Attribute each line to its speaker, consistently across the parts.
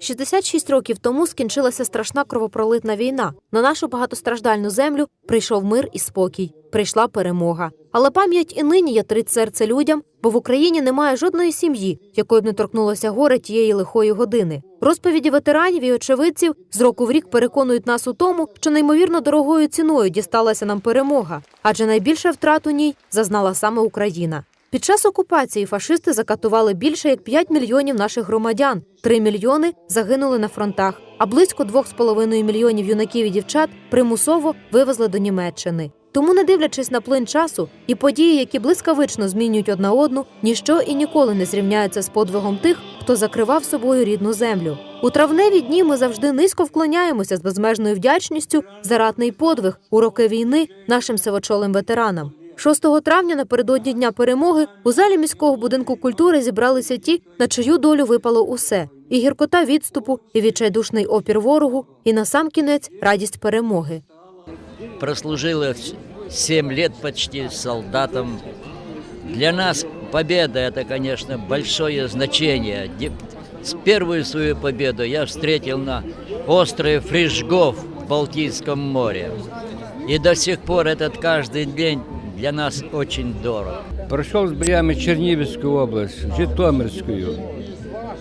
Speaker 1: 66 років тому скінчилася страшна кровопролитна війна. На нашу багатостраждальну землю прийшов мир і спокій. Прийшла перемога. Але пам'ять і нині ятрить серце людям, бо в Україні немає жодної сім'ї, якої б не торкнулося горе тієї лихої години. Розповіді ветеранів і очевидців з року в рік переконують нас у тому, що неймовірно дорогою ціною дісталася нам перемога, адже найбільше втрат у ній зазнала саме Україна. Під час окупації фашисти закатували більше як 5 мільйонів наших громадян. 3 мільйони загинули на фронтах, а близько 2,5 мільйонів юнаків і дівчат примусово вивезли до Німеччини. Тому, не дивлячись на плин часу і події, які блискавично змінюють одна одну, ніщо і ніколи не зрівняється з подвигом тих, хто закривав собою рідну землю. У травневі дні ми завжди низько вклоняємося з безмежною вдячністю за ратний подвиг у роки війни нашим сивочолим ветеранам. 6 травня напередодні дня перемоги у залі міського будинку культури зібралися ті, на чию долю випало усе: і гіркота відступу, і відчайдушний опір ворогу, і насамкінець радість перемоги.
Speaker 2: прослужила 7 лет почти солдатом. Для нас победа это, конечно, большое значение. Де- С первую свою победу я встретил на острове Фрижгов в Балтийском море. И до сих пор этот каждый день для нас очень дорог.
Speaker 3: Пройшов з боями Чернігівську область, Житомирську,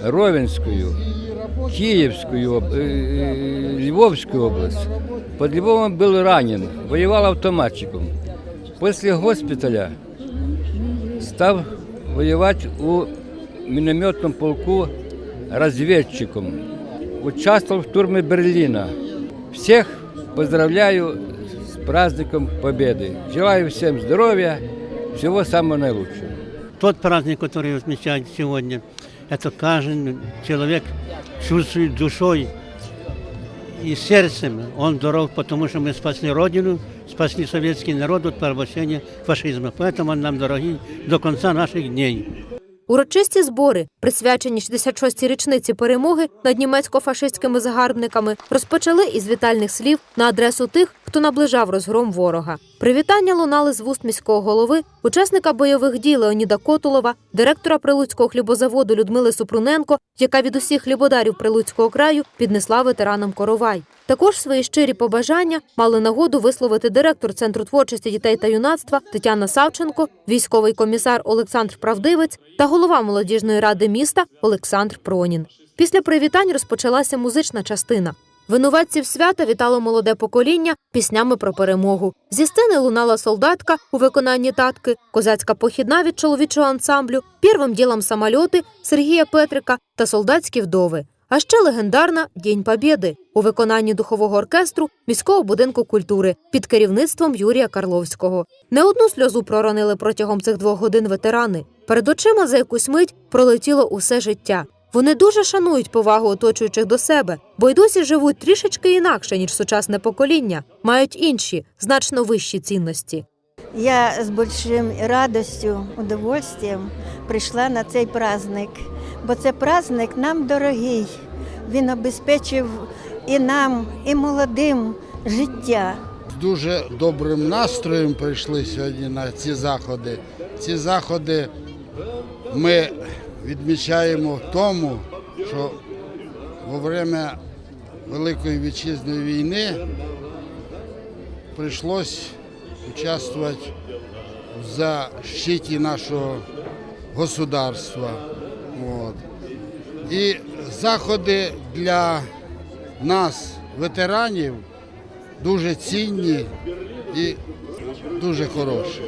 Speaker 3: Ровенську, Київську, об- е, е, Львовську область. Под Львовом был ранен, воевал автоматчиком. После госпиталя став воевать у минометном полку разведчиком. Участвовал в штурме Берлина. Всех поздравляю праздником Победы. Желаю всем здоровья, всего самого наилучшего.
Speaker 4: Тот праздник, который отмечают сегодня, это каждый человек чувствует душой и сердцем. Он здоров, потому что мы спасли Родину, спасли советский народ от порабощения фашизма. Поэтому он нам дорогий до конца наших дней.
Speaker 1: Урочисті збори, присвячені 66-й річниці перемоги над німецько-фашистськими загарбниками, розпочали із вітальних слів на адресу тих, хто наближав розгром ворога. Привітання лунали з вуст міського голови, учасника бойових дій Леоніда Котулова, директора Прилуцького хлібозаводу Людмили Супруненко, яка від усіх хлібодарів Прилуцького краю піднесла ветеранам коровай. Також свої щирі побажання мали нагоду висловити директор Центру творчості дітей та юнацтва Тетяна Савченко, військовий комісар Олександр Правдивець та голова молодіжної ради міста Олександр Пронін. Після привітань розпочалася музична частина. Винуватців свята вітало молоде покоління піснями про перемогу. Зі сцени лунала солдатка у виконанні татки, козацька похідна від чоловічого ансамблю, первим ділом самольоти Сергія Петрика та солдатські вдови. А ще легендарна День Побєди у виконанні духового оркестру міського будинку культури під керівництвом Юрія Карловського. Не одну сльозу проронили протягом цих двох годин ветерани. Перед очима за якусь мить пролетіло усе життя. Вони дуже шанують повагу оточуючих до себе, бо й досі живуть трішечки інакше, ніж сучасне покоління, мають інші, значно вищі цінності.
Speaker 5: Я з большим радостю, удовольствием прийшла на цей праздник, бо це праздник нам дорогий. Він обезпечив і нам, і молодим життя.
Speaker 6: З дуже добрим настроєм прийшли сьогодні на ці заходи. Ці заходи ми відмічаємо в тому, що во время Великої вітчизної війни прийшлось участвувати в защиті нашого государства. От. І заходи для нас, ветеранів, дуже цінні і дуже хороші.